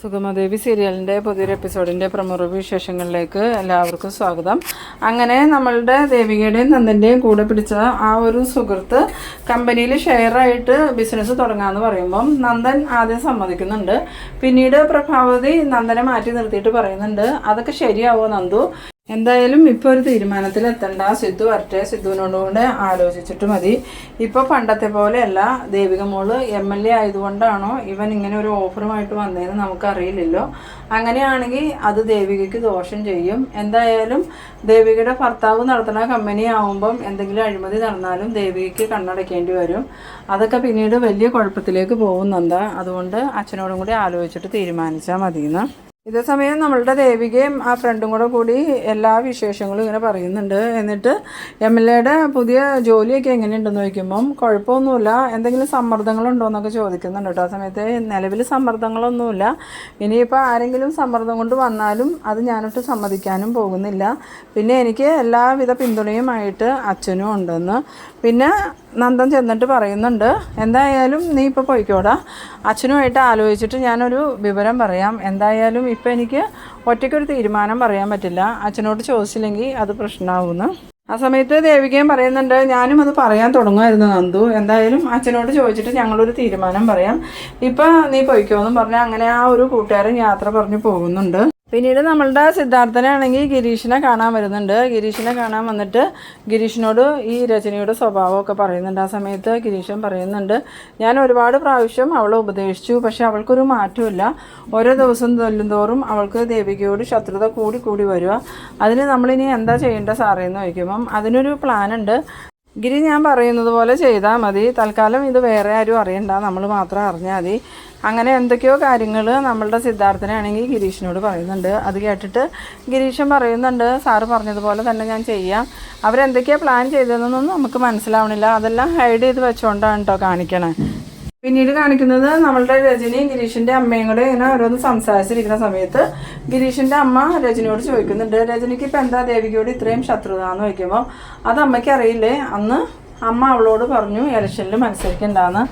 സുഗമദേവി സീരിയലിന്റെ പുതിയൊരു എപ്പിസോഡിന്റെ പ്രമുഖ വിശേഷങ്ങളിലേക്ക് എല്ലാവർക്കും സ്വാഗതം. അങ്ങനെ നമ്മളുടെ ദേവികയുടെയും നന്ദന്റെയും കൂടെ പിടിച്ച ആ ഒരു സുഹൃത്ത് കമ്പനിയിൽ ഷെയറായിട്ട് ബിസിനസ് തുടങ്ങാമെന്ന് പറയുമ്പം നന്ദൻ ആദ്യം സമ്മതിക്കുന്നുണ്ട്. പിന്നീട് പ്രഭാവതി നന്ദനെ മാറ്റി നിർത്തിയിട്ട് പറയുന്നുണ്ട്. അതൊക്കെ ശരിയാവോ നന്ദു? എന്തായാലും ഇപ്പോൾ ഒരു തീരുമാനത്തിൽ എത്തണ്ട സിദ്ധു വരട്ടെ. സിദ്ധുവിനോട് കൂടെ ആലോചിച്ചിട്ട് മതി. ഇപ്പോൾ പണ്ടത്തെ പോലെയല്ല. ദേവിക മോൾ എം എൽ എ ആയതുകൊണ്ടാണോ ഇവൻ ഇങ്ങനെ ഒരു ഓഫറുമായിട്ട് വന്നതെന്ന് നമുക്കറിയില്ലല്ലോ. അങ്ങനെയാണെങ്കിൽ അത് ദേവികയ്ക്ക് ദോഷം ചെയ്യും. എന്തായാലും ദേവികയുടെ ഭർത്താവ് നടത്തുന്ന കമ്പനി ആവുമ്പം എന്തെങ്കിലും അഴിമതി നടന്നാലും ദേവികയ്ക്ക് കണ്ണടയ്ക്കേണ്ടി വരും. അതൊക്കെ പിന്നീട് വലിയ കുഴപ്പത്തിലേക്ക് പോകുന്നുണ്ട്. അതുകൊണ്ട് അച്ഛനോടും കൂടി ആലോചിച്ചിട്ട് തീരുമാനിച്ചാൽ മതിയെന്ന്. ഇതേ സമയം നമ്മളുടെ ദേവികയും ആ ഫ്രണ്ടും കൂടെ കൂടി എല്ലാ വിശേഷങ്ങളും ഇങ്ങനെ പറയുന്നുണ്ട്. എന്നിട്ട് എം എൽ എയുടെ പുതിയ ജോലിയൊക്കെ എങ്ങനെയുണ്ടെന്ന് ചോദിക്കുമ്പം കുഴപ്പമൊന്നുമില്ല. എന്തെങ്കിലും സമ്മർദ്ദങ്ങളുണ്ടോ എന്നൊക്കെ ചോദിക്കുന്നുണ്ട് കേട്ടോ. ആ സമയത്ത് നിലവിൽ സമ്മർദ്ദങ്ങളൊന്നുമില്ല. ഇനിയിപ്പോൾ ആരെങ്കിലും സമ്മർദ്ദം കൊണ്ട് വന്നാലും അത് ഞാനൊട്ട് സമ്മതിക്കാനും പോകുന്നില്ല. പിന്നെ എനിക്ക് എല്ലാവിധ പിന്തുണയുമായിട്ട് അച്ഛനും ഉണ്ടെന്ന്. പിന്നെ നന്ദൻ ചെന്നിട്ട് പറയുന്നുണ്ട്. എന്തായാലും നീ ഇപ്പോൾ പോയിക്കോടാ. അച്ഛനുമായിട്ട് ആലോചിച്ചിട്ട് ഞാനൊരു വിവരം പറയാം. എന്തായാലും ഇപ്പം എനിക്ക് ഒറ്റയ്ക്കൊരു തീരുമാനം പറയാൻ പറ്റില്ല. അച്ഛനോട് ചോദിച്ചില്ലെങ്കിൽ അത് പ്രശ്നമാവുമെന്ന് ആ സമയത്ത് ദേവികയും പറയുന്നുണ്ട് ഞാനും അത് പറയാൻ തുടങ്ങുമായിരുന്നു നന്ദു. എന്തായാലും അച്ഛനോട് ചോദിച്ചിട്ട് ഞങ്ങളൊരു തീരുമാനം പറയാം. ഇപ്പം നീ പോയിക്കോന്നും പറഞ്ഞാൽ അങ്ങനെ ആ ഒരു കൂട്ടുകാരൻ യാത്ര പറഞ്ഞു പോകുന്നുണ്ട്. പിന്നീട് നമ്മളുടെ സിദ്ധാർത്ഥനാണെങ്കിൽ ഗിരീഷിനെ കാണാൻ വരുന്നുണ്ട്. ഗിരീഷിനെ കാണാൻ വന്നിട്ട് ഗിരീഷിനോട് ഈ രചനയുടെ സ്വഭാവമൊക്കെ പറയുന്നുണ്ട്. ആ സമയത്ത് ഗിരീഷൻ പറയുന്നുണ്ട് ഞാൻ ഒരുപാട് പ്രാവശ്യം അവളെ ഉപദേശിച്ചു പക്ഷെ അവൾക്കൊരു മാറ്റമില്ല ഓരോ ദിവസം തോറും അവൾക്ക് ദേവികയോട് ശത്രുത കൂടി കൂടി വരിക അതിന് നമ്മളിനി എന്താ ചെയ്യേണ്ട സാറേ? എന്ന് ചോദിക്കുമ്പം അതിനൊരു പ്ലാൻ ഉണ്ട്. ഗിരി ഞാൻ പറയുന്നത് പോലെ ചെയ്താൽ മതി. തൽക്കാലം ഇത് വേറെ ആരും അറിയണ്ട. നമ്മൾ മാത്രം അറിഞ്ഞാൽ മതി. അങ്ങനെ എന്തൊക്കെയോ കാര്യങ്ങൾ നമ്മളുടെ സിദ്ധാർത്ഥനാണെങ്കിൽ ഗിരീഷിനോട് പറയുന്നുണ്ട്. അത് കേട്ടിട്ട് ഗിരീഷൻ പറയുന്നുണ്ട് സാറ് പറഞ്ഞതുപോലെ തന്നെ ഞാൻ ചെയ്യാം. അവരെന്തൊക്കെയാണ് പ്ലാൻ ചെയ്തതെന്നൊന്നും നമുക്ക് മനസ്സിലാവണില്ല. അതെല്ലാം ഹൈഡ് ചെയ്ത് വെച്ചുകൊണ്ടാണ് കേട്ടോ കാണിക്കണേ. പിന്നീട് കാണിക്കുന്നത് നമ്മളുടെ രജനി ഗിരീഷിന്റെ അമ്മയും കൂടെ ഇങ്ങനെ ഓരോന്ന് സംസാരിച്ചിരിക്കുന്ന സമയത്ത് ഗിരീഷിന്റെ അമ്മ രജനിയോട് ചോദിക്കുന്നുണ്ട് രജനിക്ക് ഇപ്പം എന്താ ദേവികയോട് ഇത്രയും ശത്രുത എന്ന് ചോദിക്കുമ്പോൾ അത് അമ്മയ്ക്ക് അറിയില്ലേ? അന്ന് അമ്മ അവളോട് പറഞ്ഞു ഇലക്ഷനിൽ മത്സരിക്കണ്ടെന്ന്.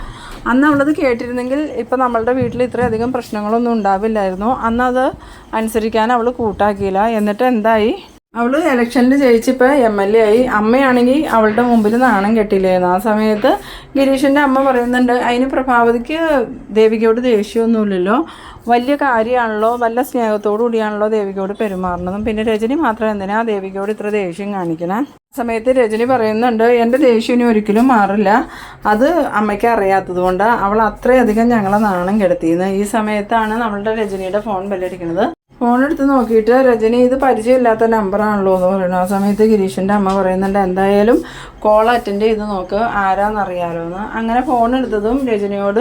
അന്ന് അവളത് കേട്ടിരുന്നെങ്കിൽ ഇപ്പം നമ്മളുടെ വീട്ടിൽ ഇത്രയധികം പ്രശ്നങ്ങളൊന്നും ഉണ്ടാവില്ലായിരുന്നു. അന്ന് അത് അനുസരിക്കാൻ അവൾ കൂട്ടാക്കിയില്ല. എന്നിട്ട് എന്തായി? അവൾ ഇലക്ഷനിൽ ജയിച്ചിപ്പോൾ എം എൽ എ ആയി. അമ്മയാണെങ്കിൽ അവളുടെ മുമ്പിൽ നാണം കെട്ടില്ലായിരുന്നു ആ സമയത്ത് ഗിരീഷിന്റെ അമ്മ പറയുന്നുണ്ട് അതിന് പ്രഭാവതിക്ക് ദേവികയോട് ദേഷ്യമൊന്നുമില്ലല്ലോ വലിയ കാര്യമാണല്ലോ വല്ല സ്നേഹത്തോടു കൂടിയാണല്ലോ ദേവികയോട് പെരുമാറുന്നതും. പിന്നെ രജനി മാത്രം എന്തിനാ ദേവികയോട് ഇത്ര ദേഷ്യം കാണിക്കണേ? സമയത്ത് രജനി പറയുന്നുണ്ട് എന്റെ ദേഷ്യം ഒരിക്കലും മാറില്ല. അത് അമ്മയ്ക്ക് അറിയാത്തത് കൊണ്ട് അവൾ അത്രയധികം ഞങ്ങളെ നാണം കെടുത്തിയെന്ന് ഈ സമയത്താണ് നമ്മളുടെ രജനിയുടെ ഫോൺ ബെല്ലടിക്കുന്നത് ഫോൺ എടുത്ത് നോക്കിയിട്ട് രജനി ഇത് പരിചയമില്ലാത്ത നമ്പറാണല്ലോ എന്ന് പറയുന്നു. ആ സമയത്ത് ഗിരീഷിന്റെ അമ്മ പറയുന്നുണ്ട് എന്തായാലും കോൾ അറ്റൻഡ് ചെയ്ത് നോക്ക് ആരാന്നറിയാലോ എന്ന്. അങ്ങനെ ഫോൺ എടുത്തതും രജനിയോട്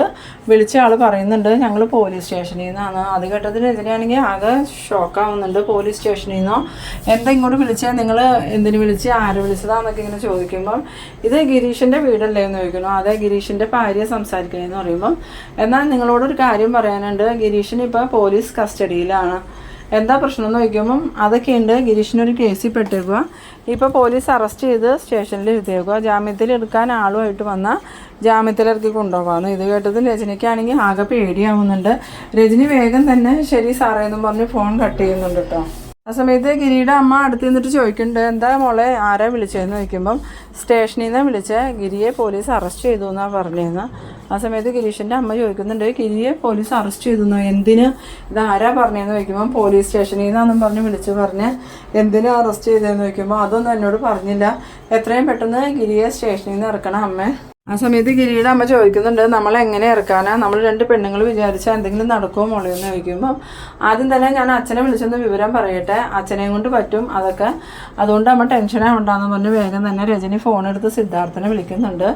വിളിച്ച ആൾ പറയുന്നുണ്ട് ഞങ്ങൾ പോലീസ് സ്റ്റേഷനിൽ നിന്നാണ്. അത് കേട്ടത് രജനിയാണെങ്കിൽ ആകെ ഷോക്കാവുന്നുണ്ട് പോലീസ് സ്റ്റേഷനിൽ നിന്നോ? എന്താ ഇങ്ങോട്ട് വിളിച്ചാൽ നിങ്ങൾ എന്തിനു വിളിച്ച്? ആര് വിളിച്ചതാന്നൊക്കെ ഇങ്ങനെ ചോദിക്കുമ്പം ഇത് ഗിരീഷിന്റെ വീടല്ലേ? എന്ന് ചോദിക്കുന്നു. അതെ ഗിരീഷിന്റെ ഭാര്യ സംസാരിക്കണേന്ന് പറയുമ്പം. എന്നാൽ നിങ്ങളോടൊരു കാര്യം പറയാനുണ്ട് ഗിരീഷിന് ഇപ്പോൾ പോലീസ് കസ്റ്റഡിയിലാണ് എന്താ പ്രശ്നം എന്ന് ചോദിക്കുമ്പം അതൊക്കെയുണ്ട് ഗിരീഷിനൊരു കേസിൽ പെട്ടേക്കുക ഇപ്പോൾ പോലീസ് അറസ്റ്റ് ചെയ്ത് സ്റ്റേഷനിൽ ഇരുത്തിയേക്കുക ജാമ്യത്തിൽ എടുക്കാൻ ആളുമായിട്ട് വന്നാൽ ജാമ്യത്തിലിറക്കി കൊണ്ടുപോകാമെന്ന് ഇത് കേട്ടത് രജനിക്കാണെങ്കിൽ ആകെ പേടിയാവുന്നുണ്ട്. രജനി വേഗം തന്നെ ശരി സാറേ എന്നും പറഞ്ഞ് ഫോൺ കട്ട് ചെയ്യുന്നുണ്ട് കേട്ടോ ആ സമയത്ത് ഗിരിയുടെ അമ്മ അടുത്ത് നിന്നിട്ട് ചോദിക്കുന്നുണ്ട് എന്താ മോളെ ആരാ വിളിച്ചതെന്ന്? ചോദിക്കുമ്പം സ്റ്റേഷനിൽ നിന്ന് വിളിച്ച. ഗിരിയെ പോലീസ് അറസ്റ്റ് ചെയ്തു എന്നാണ് പറഞ്ഞതെന്ന് ആ സമയത്ത് ഗിരീഷിന്റെ അമ്മ ചോദിക്കുന്നുണ്ട് ഗിരിയെ പോലീസ് അറസ്റ്റ് ചെയ്തു എന്തിന്? ഇത് ആരാ പറഞ്ഞതെന്ന് ചോദിക്കുമ്പോൾ പോലീസ് സ്റ്റേഷനിൽ നിന്നാണെന്നും പറഞ്ഞ് വിളിച്ചു പറഞ്ഞ് എന്തിനു അറസ്റ്റ് ചെയ്തതെന്ന് ചോദിക്കുമ്പോൾ അതൊന്നും എന്നോട് പറഞ്ഞില്ല. എത്രയും പെട്ടെന്ന് ഗിരിയെ സ്റ്റേഷനിൽ നിന്ന് ഇറക്കണം അമ്മേ. ആ സമയത്ത് ഗിരിയുടെ അമ്മ ചോദിക്കുന്നുണ്ട് നമ്മൾ എങ്ങനെ ഇറക്കാനാ? നമ്മൾ രണ്ട് പെണ്ണുങ്ങൾ വിചാരിച്ചാൽ എന്തെങ്കിലും നടക്കുമോ മോളെ എന്ന് ചോദിക്കുമ്പോൾ ആദ്യം തന്നെ ഞാൻ അച്ഛനെ വിളിച്ചൊന്ന് വിവരം പറയട്ടെ. അച്ഛനെയും കൊണ്ട് പറ്റും അതൊക്കെ. അതുകൊണ്ട് അമ്മ ടെൻഷൻ ആവണ്ടെന്ന് പറഞ്ഞ് വേഗം തന്നെ രജനി ഫോൺ എടുത്ത് സിദ്ധാർത്ഥനെ വിളിക്കുന്നുണ്ട്.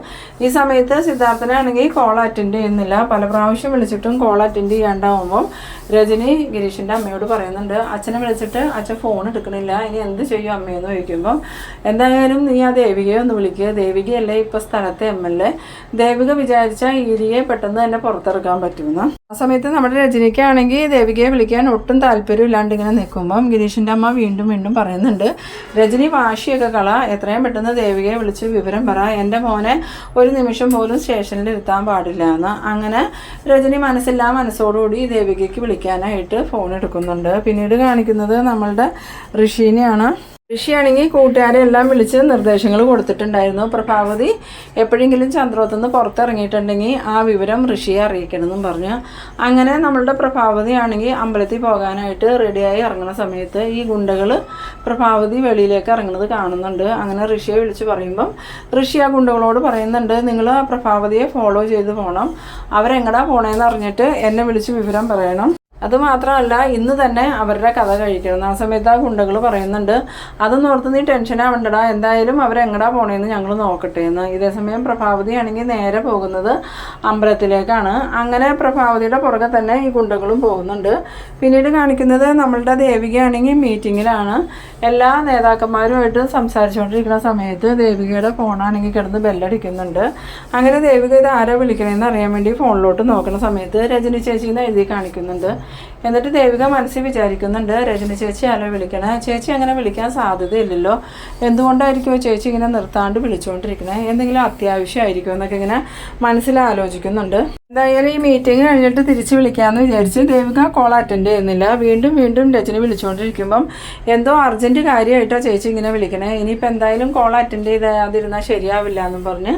ഈ സമയത്ത് സിദ്ധാർത്ഥനെ ആണെങ്കിൽ കോൾ അറ്റൻഡ് ചെയ്യുന്നില്ല. പല പ്രാവശ്യം വിളിച്ചിട്ടും കോൾ അറ്റൻഡ് ചെയ്യാണ്ടാവുമ്പം രജനി ഗിരീഷിന്റെ അമ്മയോട് പറയുന്നുണ്ട് അച്ഛനെ വിളിച്ചിട്ട് അച്ഛൻ ഫോൺ എടുക്കണില്ല. ഇനി എന്ത് ചെയ്യും അമ്മയെന്ന് ചോദിക്കുമ്പോൾ എന്തായാലും നീ ആ ദേവികയെ ഒന്ന് വിളിക്കുക ദേവികയല്ലേ ഇപ്പോൾ സ്ഥലത്തെ എം എൽ അല്ലേ ദേവിക വിചാരിച്ച ഈരിയെ പെട്ടെന്ന് തന്നെ പുറത്തിറക്കാൻ പറ്റുമെന്ന്. ആ സമയത്ത് നമ്മുടെ രജനിക്കാണെങ്കിൽ ദേവികയെ വിളിക്കാൻ ഒട്ടും താല്പര്യമില്ലാണ്ട് ഇങ്ങനെ നിൽക്കുമ്പം ഗിരീഷിന്റെ അമ്മ വീണ്ടും വീണ്ടും പറയുന്നുണ്ട് രജനി വാശിയൊക്കെ കള. എത്രയും പെട്ടെന്ന് ദേവികയെ വിളിച്ച് വിവരം പറ. എന്റെ മോനെ ഒരു നിമിഷം പോലും സ്റ്റേഷനിൽ ഇരുത്താൻ പാടില്ല എന്ന്. അങ്ങനെ രജനി മനസ്സില്ലാ മനസ്സോടുകൂടി ദേവികയ്ക്ക് വിളിക്കാനായിട്ട് ഫോൺ എടുക്കുന്നുണ്ട്. പിന്നീട് കാണിക്കുന്നത് നമ്മളുടെ ഋഷീനെയാണ്. ഋഷിയാണെങ്കിൽ കൂട്ടുകാരെ എല്ലാം വിളിച്ച് നിർദ്ദേശങ്ങൾ കൊടുത്തിട്ടുണ്ടായിരുന്നു. പ്രഭാവതി എപ്പോഴെങ്കിലും ചന്ദ്രോത്തുനിന്ന് പുറത്തിറങ്ങിയിട്ടുണ്ടെങ്കിൽ ആ വിവരം ഋഷിയെ അറിയിക്കണമെന്നും പറഞ്ഞു. അങ്ങനെ നമ്മളുടെ പ്രഭാവതി ആണെങ്കിൽ അമ്പലത്തിൽ പോകാനായിട്ട് റെഡിയായി ഇറങ്ങുന്ന സമയത്ത് ഈ ഗുണ്ടകൾ പ്രഭാവതി വെളിയിലേക്ക് ഇറങ്ങുന്നത് കാണുന്നുണ്ട്. അങ്ങനെ ഋഷിയെ വിളിച്ച് പറയുമ്പം ഋഷി ആ ഗുണ്ടകളോട് പറയുന്നുണ്ട് നിങ്ങൾ പ്രഭാവതിയെ ഫോളോ ചെയ്ത് പോകണം അവരെങ്ങടാ പോണേന്ന് അറിഞ്ഞിട്ട് എന്നെ വിളിച്ച് വിവരം പറയണം. അത് മാത്രമല്ല ഇന്ന് തന്നെ അവരുടെ കഥ കഴിക്കണം. ആ സമയത്ത് ആ ഗുണ്ടകൾ പറയുന്നുണ്ട് അതൊന്നും ഓർത്ത് നീ ടെൻഷൻ ആവണ്ടടാ. എന്തായാലും അവരെങ്ങടാ പോണേന്ന് ഞങ്ങൾ നോക്കട്ടെ എന്ന്. ഇതേസമയം പ്രഭാവതി ആണെങ്കിൽ നേരെ പോകുന്നത് അമ്പലത്തിലേക്കാണ്. അങ്ങനെ പ്രഭാവതിയുടെ പുറകെ തന്നെ ഈ ഗുണ്ടകളും പോകുന്നുണ്ട്. പിന്നീട് കാണിക്കുന്നത് നമ്മളുടെ ദേവികയാണെങ്കിൽ മീറ്റിങ്ങിലാണ്. എല്ലാ നേതാക്കന്മാരുമായിട്ട് സംസാരിച്ചുകൊണ്ടിരിക്കുന്ന സമയത്ത് ദേവികയുടെ ഫോണാണെങ്കിൽ കിടന്ന് ബെല്ലടിക്കുന്നുണ്ട്. അങ്ങനെ ദേവിക ഇത് ആരാ വിളിക്കണമെന്ന് അറിയാൻ വേണ്ടി ഫോണിലോട്ട് നോക്കുന്ന സമയത്ത് രജനി ചേച്ചി എന്ന് എഴുതി കാണിക്കുന്നുണ്ട്. എന്നിട്ട് ദേവിക മനസ്സിൽ വിചാരിക്കുന്നുണ്ട് രജന ചേച്ചി ആരോ വിളിക്കണേ? ചേച്ചി അങ്ങനെ വിളിക്കാൻ സാധ്യതയില്ലല്ലോ. എന്തുകൊണ്ടായിരിക്കും ചേച്ചി ഇങ്ങനെ നിർത്താണ്ട് വിളിച്ചുകൊണ്ടിരിക്കണേ എന്തെങ്കിലും അത്യാവശ്യമായിരിക്കും എന്നൊക്കെ ഇങ്ങനെ മനസ്സിൽ ആലോചിക്കുന്നുണ്ട്. എന്തായാലും ഈ മീറ്റിംഗ് കഴിഞ്ഞിട്ട് തിരിച്ച് വിളിക്കാമെന്ന് വിചാരിച്ച് ദേവിക കോൾ അറ്റൻഡ് ചെയ്യുന്നില്ല. വീണ്ടും വീണ്ടും രജന വിളിച്ചുകൊണ്ടിരിക്കുമ്പം എന്തോ അർജന്റ് കാര്യമായിട്ടാണ് ചേച്ചി ഇങ്ങനെ വിളിക്കണേ. ഇനിയിപ്പോൾ എന്തായാലും കോൾ അറ്റൻഡ് ചെയ്താതിരുന്നാൽ ശരിയാവില്ല എന്നും പറഞ്ഞ്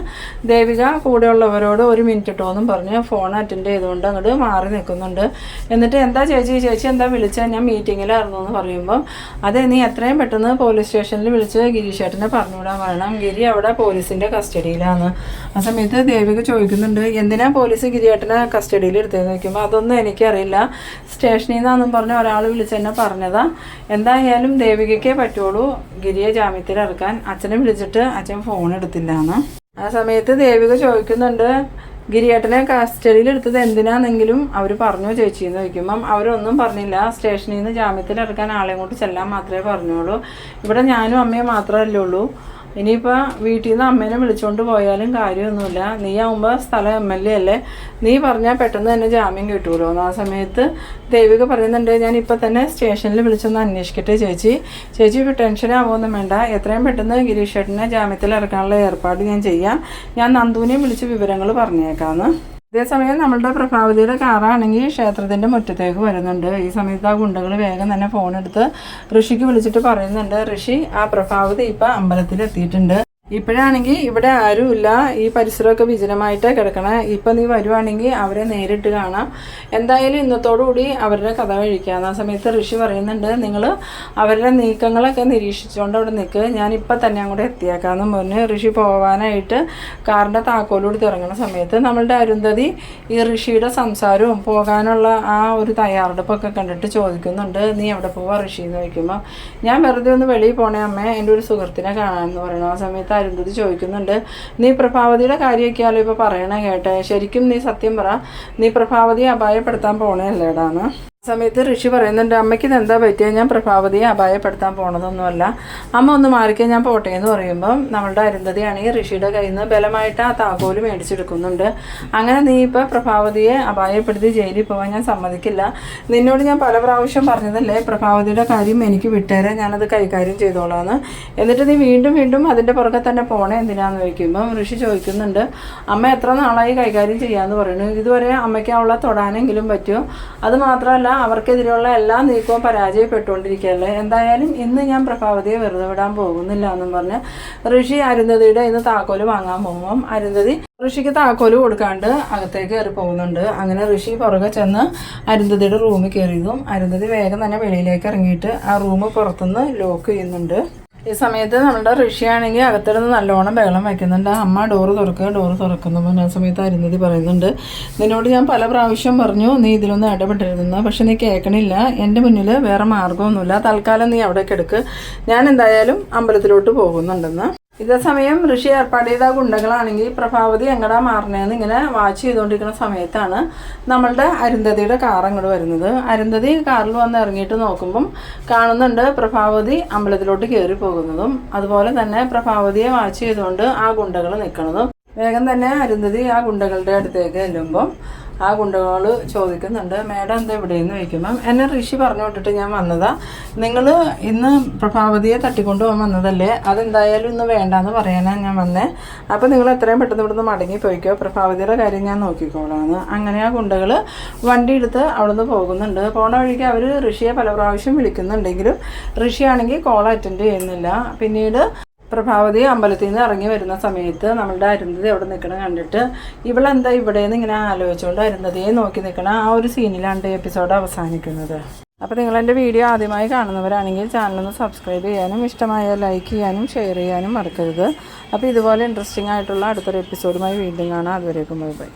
ദേവിക കൂടെയുള്ളവരോട് ഒരു മിനിറ്റ് ഇട്ടോ എന്നും പറഞ്ഞ് ഫോൺ അറ്റൻഡ് ചെയ്തുകൊണ്ട് അങ്ങോട്ട് മാറി നിൽക്കുന്നുണ്ട്. എന്നിട്ട് എന്താ ചേച്ചി? ചേച്ചി എന്താ വിളിച്ചത് ഞാൻ മീറ്റിങ്ങിലായിരുന്നു എന്ന് പറയുമ്പം അത് നീ എത്രയും പെട്ടെന്ന് പോലീസ് സ്റ്റേഷനിൽ വിളിച്ച് ഗിരീഷേട്ടനെ പറഞ്ഞുവിടാൻ പറയണം ഗിരി അവിടെ പോലീസിന്റെ കസ്റ്റഡിയിലാണ്. ആ സമയത്ത് ദേവിക ചോദിക്കുന്നുണ്ട് എന്തിനാ പോലീസ് ഗിരിയേട്ടനെ കസ്റ്റഡിയിൽ എടുത്തതെന്ന്? ചോദിക്കുമ്പോൾ അതൊന്നും എനിക്കറിയില്ല. സ്റ്റേഷനിൽ നിന്നാണെന്നും പറഞ്ഞ് ഒരാൾ വിളിച്ച് എന്നെ പറഞ്ഞതാ. എന്തായാലും ദേവികയ്ക്കേ പറ്റുള്ളൂ ഗിരിയെ ജാമ്യത്തിൽ ഇറക്കാൻ. അച്ഛനെ വിളിച്ചിട്ട് അച്ഛൻ ഫോൺ എടുത്തില്ല എന്ന് ആ സമയത്ത് ദേവിക ചോദിക്കുന്നുണ്ട് ഗിരിയേട്ടനെ കസ്റ്റഡിയിൽ എടുത്തത് എന്തിനാണെങ്കിലും അവർ പറഞ്ഞു ചേച്ചി എന്ന് ചോദിക്കുമ്പം അവരൊന്നും പറഞ്ഞില്ല. സ്റ്റേഷനിൽ നിന്ന് ജാമ്യത്തിൽ ഇറക്കാൻ ആളെയും കൊണ്ട് ചെല്ലാൻ മാത്രമേ പറഞ്ഞോളൂ ഇവിടെ ഞാനും അമ്മയും മാത്രമല്ലേ ഉള്ളൂ. ഇനിയിപ്പോൾ വീട്ടിൽ നിന്ന് അമ്മേനെ വിളിച്ചുകൊണ്ട് പോയാലും കാര്യമൊന്നുമില്ല. നീ ആകുമ്പോൾ സ്ഥലം എം എൽ എ അല്ലേ? നീ പറഞ്ഞാൽ പെട്ടെന്ന് തന്നെ ജാമ്യം കിട്ടുമല്ലോ ആ സമയത്ത് ദേവിക പറയുന്നുണ്ട് ഞാൻ ഇപ്പം തന്നെ സ്റ്റേഷനിൽ വിളിച്ചൊന്ന് അന്വേഷിക്കട്ടെ ചേച്ചി. ചേച്ചി ഇപ്പോൾ ടെൻഷൻ ആവുമൊന്നും വേണ്ട. എത്രയും പെട്ടെന്ന് ഗിരീഷ് ചേട്ടനെ ജാമ്യത്തിൽ ഇറക്കാനുള്ള ഏർപ്പാട് ഞാൻ ചെയ്യാം. ഞാൻ നന്ദുവിനെയും വിളിച്ച് വിവരങ്ങൾ പറഞ്ഞേക്കാമെന്ന് അതേസമയം നമ്മളുടെ പ്രഭാവതിയുടെ കാറാണെങ്കിൽ ക്ഷേത്രത്തിന്റെ മുറ്റത്തേക്ക് വരുന്നുണ്ട്. ഈ സമയത്ത് ആ ഗുണ്ടകൾ വേഗം തന്നെ ഫോണെടുത്ത് ഋഷിക്ക് വിളിച്ചിട്ട് പറയുന്നുണ്ട് ഋഷി ആ പ്രഭാവതി ഇപ്പം അമ്പലത്തിൽ എത്തിയിട്ടുണ്ട് ഇപ്പോഴാണെങ്കിൽ ഇവിടെ ആരുമില്ല. ഈ പരിസരമൊക്കെ വിജനമായിട്ട് കിടക്കണേ. ഇപ്പം നീ വരുവാണെങ്കിൽ അവരെ നേരിട്ട് കാണാം. എന്തായാലും ഇന്നത്തോടുകൂടി അവരുടെ കഥ കഴിക്കാം. ആ സമയത്ത് ഋഷി പറയുന്നുണ്ട് നിങ്ങൾ അവരുടെ നീക്കങ്ങളൊക്കെ നിരീക്ഷിച്ചുകൊണ്ട് അവിടെ നിൽക്കുക ഇപ്പം തന്നെ അങ്ങോട്ട് എത്തിയേക്കാമെന്നും പറഞ്ഞ് ഋഷി പോകാനായിട്ട് കാറിന്റെ താക്കോലെടുത്ത് ഇറങ്ങുന്ന സമയത്ത് നമ്മളുടെ അരുന്ധതി ഈ ഋഷിയുടെ സംസാരവും പോകാനുള്ള ആ ഒരു തയ്യാറെടുപ്പൊക്കെ കണ്ടിട്ട് ചോദിക്കുന്നുണ്ട് നീ എവിടെ പോവാ ഋഷി? എന്ന് ചോദിക്കുമ്പോൾ ഞാൻ വെറുതെ ഒന്ന് വെളിയിൽ പോണേ അമ്മേ. എന്റെ ഒരു സുഹൃത്തിനെ കാണാമെന്ന് പറയുന്നു. ആ സമയത്ത് അരുന്ധതി ചോദിക്കുന്നുണ്ട് നീ പ്രഭാവതിയുടെ കാര്യമൊക്കെയാലോ ഇപ്പോൾ പറയണേ കേട്ടെ? ശരിക്കും നീ സത്യം പറ. നീ പ്രഭാവതിയെ അപായപ്പെടുത്താൻ പോണേല്ലേടാന്ന് സമയത്ത് ഋഷി പറയുന്നുണ്ട് അമ്മയ്ക്ക് ഇത് എന്താ പറ്റിയ? ഞാൻ പ്രഭാവതിയെ അപായപ്പെടുത്താൻ പോണതൊന്നുമല്ല. അമ്മ ഒന്ന് മാറിക്കാൻ ഞാൻ പോട്ടെ എന്ന് പറയുമ്പം നമ്മളുടെ അരുന്ധതിയാണെങ്കിൽ ഋഷിയുടെ കയ്യിൽ നിന്ന് ബലമായിട്ട് ആ താക്കോൽ മേടിച്ചെടുക്കുന്നുണ്ട്. അങ്ങനെ നീ ഇപ്പോൾ പ്രഭാവതിയെ അപായപ്പെടുത്തി ജയിലിൽ പോകാൻ ഞാൻ സമ്മതിക്കില്ല. നിന്നോട് ഞാൻ പല പ്രാവശ്യം പറഞ്ഞതല്ലേ പ്രഭാവതിയുടെ കാര്യം എനിക്ക് വിട്ടേരാൻ ഞാനത് കൈകാര്യം ചെയ്തോളാന്ന്. എന്നിട്ട് നീ വീണ്ടും വീണ്ടും അതിന്റെ പുറകെ തന്നെ പോണേ എന്തിനാന്ന് ചോദിക്കുമ്പം ഋഷി ചോദിക്കുന്നുണ്ട് അമ്മ എത്ര നാളായി കൈകാര്യം ചെയ്യാന്ന് പറയുന്നു? ഇതുവരെ അമ്മയ്ക്ക് അവളെ തൊടാനെങ്കിലും പറ്റുമോ? അത് മാത്രമല്ല അവർക്കെതിരെയുള്ള എല്ലാ നീക്കവും പരാജയപ്പെട്ടുകൊണ്ടിരിക്കുകയല്ലേ? എന്തായാലും ഇന്ന് ഞാൻ പ്രഭാവതിയെ വെറുതെ വിടാൻ പോകുന്നില്ല എന്നും പറഞ്ഞ് ഋഷി അരുന്ധതിയുടെ ഇന്ന് താക്കോൽ വാങ്ങാൻ പോകുമ്പം അരുന്ധതി ഋഷിക്ക് താക്കോൽ കൊടുക്കാണ്ട് അകത്തേക്ക് കയറി പോകുന്നുണ്ട്. അങ്ങനെ ഋഷി പുറകെ ചെന്ന് അരുന്ധതിയുടെ റൂമിൽ കയറിയതും അരുന്ധതി വേഗം തന്നെ വെളിയിലേക്ക് ഇറങ്ങിയിട്ട് ആ റൂം പുറത്തുനിന്ന് ലോക്ക് ചെയ്യുന്നുണ്ട്. ഈ സമയത്ത് നമ്മുടെ ഋഷിയാണെങ്കിൽ അകത്തിരുന്ന് നല്ലോണം ബഹളം വയ്ക്കുന്നുണ്ട് അമ്മ ഡോറ് തുറക്കുക ഡോറ് തുറക്കുന്നു ആ സമയത്ത് അരുന്നതി പറയുന്നുണ്ട്. നിന്നോട് ഞാൻ പല പ്രാവശ്യം പറഞ്ഞു നീ ഇതിലൊന്നും ഇടപെട്ടിരുന്നു പക്ഷെ നീ കേൾക്കണില്ല. എന്റെ മുന്നിൽ വേറെ മാർഗമൊന്നുമില്ല തൽക്കാലം നീ അവിടെ കിടക്ക് ഞാൻ എന്തായാലും അമ്പലത്തിലോട്ട് പോകുന്നുണ്ടെന്ന്. ഇതേ സമയം ഋഷി ഏർപ്പാട് ചെയ്ത ഗുണ്ടകളാണെങ്കിൽ പ്രഭാവതി എങ്ങടാ മാറണേന്ന് ഇങ്ങനെ വാച്ച് ചെയ്തുകൊണ്ടിരിക്കുന്ന സമയത്താണ് നമ്മളുടെ അരുന്ധതിയുടെ കാർ അങ്ങോട്ട് വരുന്നത്. അരുന്ധതി കാറിൽ വന്ന് ഇറങ്ങിയിട്ട് നോക്കുമ്പം കാണുന്നുണ്ട് പ്രഭാവതി അമ്പലത്തിലോട്ട് കയറി പോകുന്നതും അതുപോലെ തന്നെ പ്രഭാവതിയെ വാച്ച് ചെയ്തുകൊണ്ട് ആ ഗുണ്ടകൾ നിൽക്കുന്നതും വേഗം തന്നെ അരുന്ധതി ആ ഗുണ്ടകളുടെ അടുത്തേക്ക് ചെല്ലുമ്പം ആ ഗുണ്ടകൾ ചോദിക്കുന്നുണ്ട് മേഡം എന്താ ഇവിടെയെന്ന് ചോദിക്കുമ്പം എന്നെ ഋഷി പറഞ്ഞു വിട്ടിട്ട് ഞാൻ വന്നതാ. നിങ്ങൾ ഇന്ന് പ്രഭാവതിയെ തട്ടിക്കൊണ്ടു പോകാൻ വന്നതല്ലേ? അതെന്തായാലും ഇന്ന് വേണ്ടാന്ന് പറയാനാണ് ഞാൻ വന്നേ. അപ്പോൾ നിങ്ങൾ എത്രയും പെട്ടെന്ന് ഇവിടുന്ന് മടങ്ങി പോയിക്കോ. പ്രഭാവതിയുടെ കാര്യം ഞാൻ നോക്കിക്കോളാന്ന്. അങ്ങനെ ആ ഗുണ്ടകൾ വണ്ടി എടുത്ത് അവിടുന്ന് പോകുന്നുണ്ട്. പോണ വഴിക്ക് അവർ ഋഷിയെ പല പ്രാവശ്യം വിളിക്കുന്നുണ്ടെങ്കിലും ഋഷിയാണെങ്കിൽ കോൾ അറ്റൻഡ് ചെയ്യുന്നില്ല. പിന്നീട് പ്രഭാവതി അമ്പലത്തിൽ നിന്ന് ഇറങ്ങി വരുന്ന സമയത്ത് നമ്മളുടെ അരുന്ധതി അവിടെ നിൽക്കണ കണ്ടിട്ട് ഇവളെന്താ ഇവിടെ നിന്ന് ഇങ്ങനെ ആലോചിച്ചുകൊണ്ട് അരുന്ധതിയെ നോക്കി നിൽക്കണ ആ ഒരു സീനിലാണ് എപ്പിസോഡ് അവസാനിക്കുന്നത്. അപ്പോൾ നിങ്ങൾ എന്റെ വീഡിയോ ആദ്യമായി കാണുന്നവരാണെങ്കിൽ ചാനലൊന്ന് സബ്സ്ക്രൈബ് ചെയ്യാനും ഇഷ്ടമായ ലൈക്ക് ചെയ്യാനും ഷെയർ ചെയ്യാനും മറക്കരുത്. അപ്പോൾ ഇതുപോലെ ഇൻട്രസ്റ്റിംഗ് ആയിട്ടുള്ള അടുത്തൊരു എപ്പിസോഡുമായി വീണ്ടും കാണാം. അതുവരേക്കും ബൈ ബൈ